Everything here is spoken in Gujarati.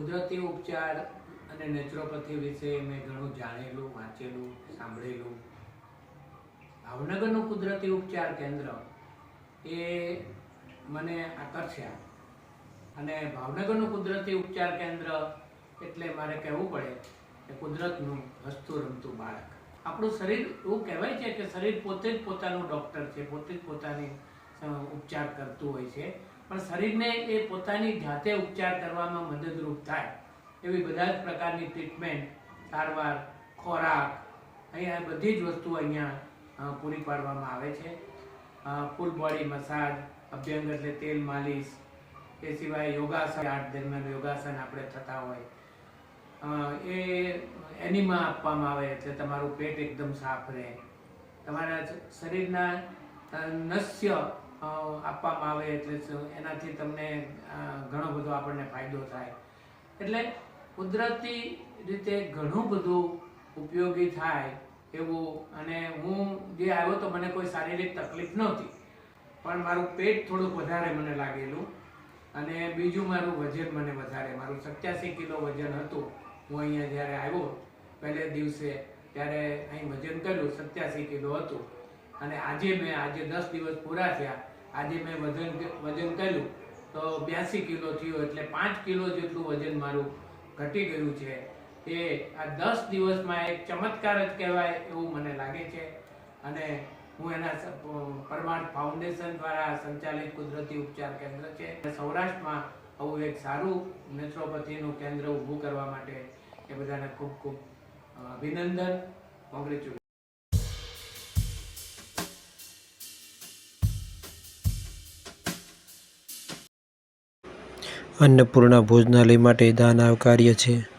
કુદરતી ઉપચાર અને નેચરોપથી વિશે મેં ઘણું જાણેલું, વાંચેલું, સાંભળેલું. ભાવનગરનું કુદરતી ઉપચાર કેન્દ્ર એ મને આકર્ષ્યા. અને ભાવનગરનું કુદરતી ઉપચાર કેન્દ્ર એટલે મારે કહેવું પડે કે કુદરતનું હસતું રમતું બાળક. આપણું શરીર એવું કહેવાય છે કે શરીર પોતે જ પોતાનું ડૉક્ટર છે, પોતે જ પોતાની ઉપચાર કરતું હોય છે. પણ શરીરને એ પોતાની જાતે ઉપચાર કરવામાં મદદરૂપ થાય એવી બધા જ પ્રકારની ટ્રીટમેન્ટ સારવાર, ખોરાક, અહીંયા બધી જ વસ્તુઓ અહીંયા પૂરી પાડવામાં આવે છે. ફૂલ બોડી મસાજ અભ્યંગ એટલે તેલ, માલિશ, એ સિવાય યોગાસન, આઠ દરમિયાન યોગાસન આપણે થતા હોય. એ એનીમાં આપવામાં આવે એટલે તમારું પેટ એકદમ સાફ રહે. તમારા શરીરના નસ્ય આપવામાં આવે એટલે એનાથી તમને ઘણો બધો આપણને ફાયદો થાય. એટલે કુદરતી રીતે ઘણું બધું ઉપયોગી થાય એવું, અને હું જે આવ્યો તો મને કોઈ શારીરિક તકલીફ નહોતી, પણ મારું પેટ થોડુંક વધારે મને લાગેલું, અને બીજું મારું વજન મને વધારે. મારું સત્યાસી કિલો વજન હતું. હું અહીંયા જ્યારે આવ્યો, પહેલે દિવસે, ત્યારે અહીં વજન કર્યું, સત્યાસી કિલો હતું. અને આજે મેં, આજે દસ દિવસ પૂરા થયા. આજે મેં વજન વજન કર્યું. તો બ્યાસી કિલો થયો એટલે પાંચ કિલો જેટલું વજન મારું ઘટી ગયું છે. એ આ દસ દિવસમાં એક ચમત્કાર જ કહેવાય એવું મને લાગે છે. અને હું એના પરમાર્થ ફાઉન્ડેશન દ્વારા સંચાલિત કુદરતી ઉપચાર કેન્દ્ર છે. સૌરાષ્ટ્રમાં આવું એક સારું નેચરોપથીનું કેન્દ્ર ઊભું કરવા માટે એ બધાને ખૂબ ખૂબ અભિનંદન. કોંગ્રેચ્યુલેશન અન્નપૂર્ણા ભોજનાલય માટે દાન આવકાર્ય છે.